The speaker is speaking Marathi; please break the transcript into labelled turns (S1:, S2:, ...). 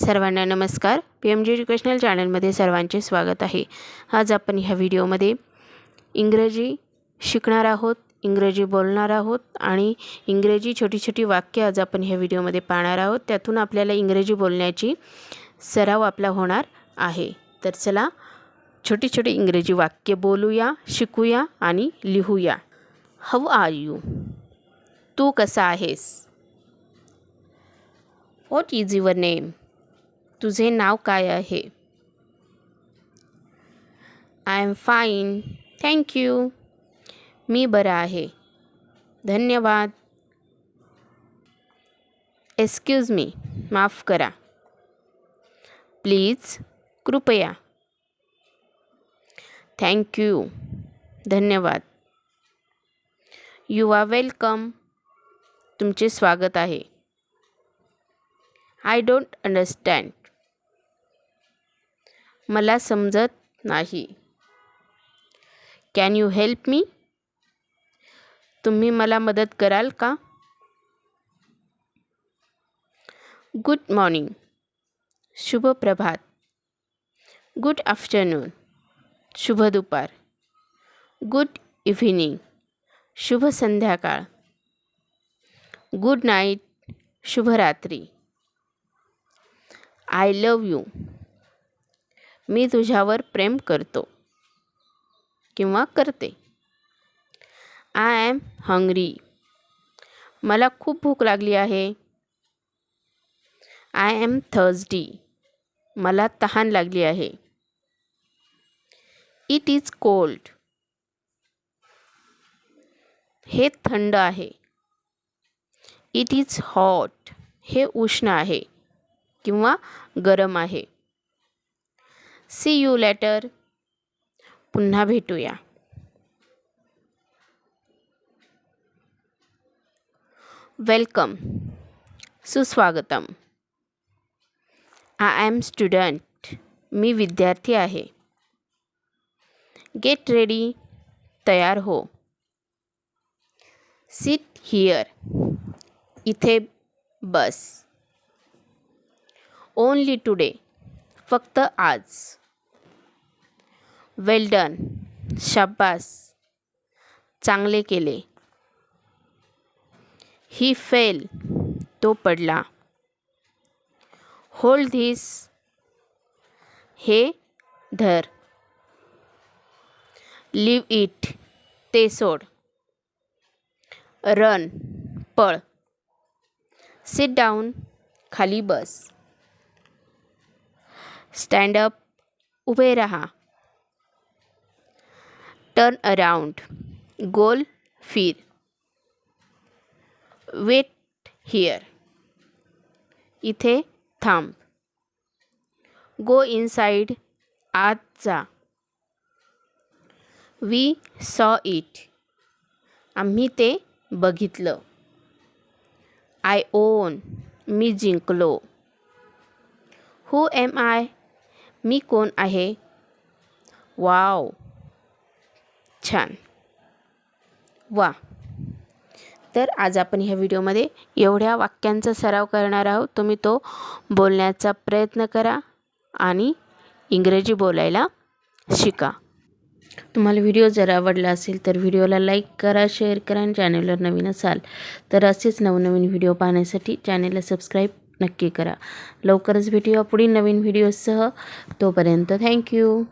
S1: सर्वांना नमस्कार. पी एम जी एज्युकेशनल चॅनलमध्ये सर्वांचे स्वागत आहे. आज आपण ह्या व्हिडिओमध्ये इंग्रजी शिकणार आहोत इंग्रजी बोलणार आहोत आणि इंग्रजी छोटी छोटी वाक्य आज आपण ह्या व्हिडिओमध्ये पाहणार आहोत. त्यातून आपल्याला इंग्रजी बोलण्याची सराव आपला होणार आहे. तर चला छोटी छोटी इंग्रजी वाक्य बोलूया शिकूया आणि लिहूया. हव आर यू तू कसा आहेस? वॉट इज युअर नेम तुझे नाव काय आहे? I am fine thank you मी बरा आहे. धन्यवाद. एक्सक्यूज मी माफ करा. प्लीज कृपया. थँक्यू धन्यवाद. यू आर वेलकम तुमचे स्वागत आहे. आय डोंट अंडरस्टँड मला समजत नाही. कॅन यू हेल्प मी तुम्ही मला मदत कराल का? गुड मॉर्निंग शुभ प्रभात. गुड आफ्टरनून शुभ दुपार. गुड इव्हिनिंग शुभ संध्याकाळ. गुड नाईट शुभरात्री आय लव यू मी तुझ्यावर प्रेम करतो किंवा करते. आय ॲम हंग्री मला खूप भूक लागली आहे. आय ॲम थर्सडी मला तहान लागली आहे. इट इज कोल्ड हे थंड आहे. इट इज हॉट हे उष्ण आहे किंवा गरम आहे. See you later. पुन्हा भेटूया। वेलकम। सुस्वागतम। आय ॲम स्टुडंट मी विद्यार्थी आहे। गेट रेडी तयार हो। सिट हिअर इथे बस। ओनली टुडे फक्त आज। Well done. शाब्बास चांगले केले. ही फेल तो पडला. होल्ड धीस हे धर. लिव इट ते सोड. रन पळ. सिट डाऊन खाली बस. स्टँड अप उभे रहा. टर्न अराउंड गोल फिर वेट हिअर इथे थांब. गो इनसाइड आत जा. वी सॉ इट आम्ही ते बघितलं. आय ओन मी जिंकलो. हू एम आय मी कोण आहे? वाव छान. वा. तर आज आपण ह्या व्हिडिओमध्ये एवढ्या वाक्यांचा सराव करणार आहोत. तुम्ही तो बोलण्याचा प्रयत्न करा आणि इंग्रजी बोलायला शिका. तुम्हाला व्हिडिओ जर आवडला असेल तर व्हिडिओला लाईक करा शेअर करा आणि चॅनलवर नवीन असाल तर असेच नवनवीन व्हिडिओ पाहण्यासाठी चॅनलला सबस्क्राईब नक्की करा. लवकरच भेटूया पुढील नवीन व्हिडिओसह. तोपर्यंत थँक्यू.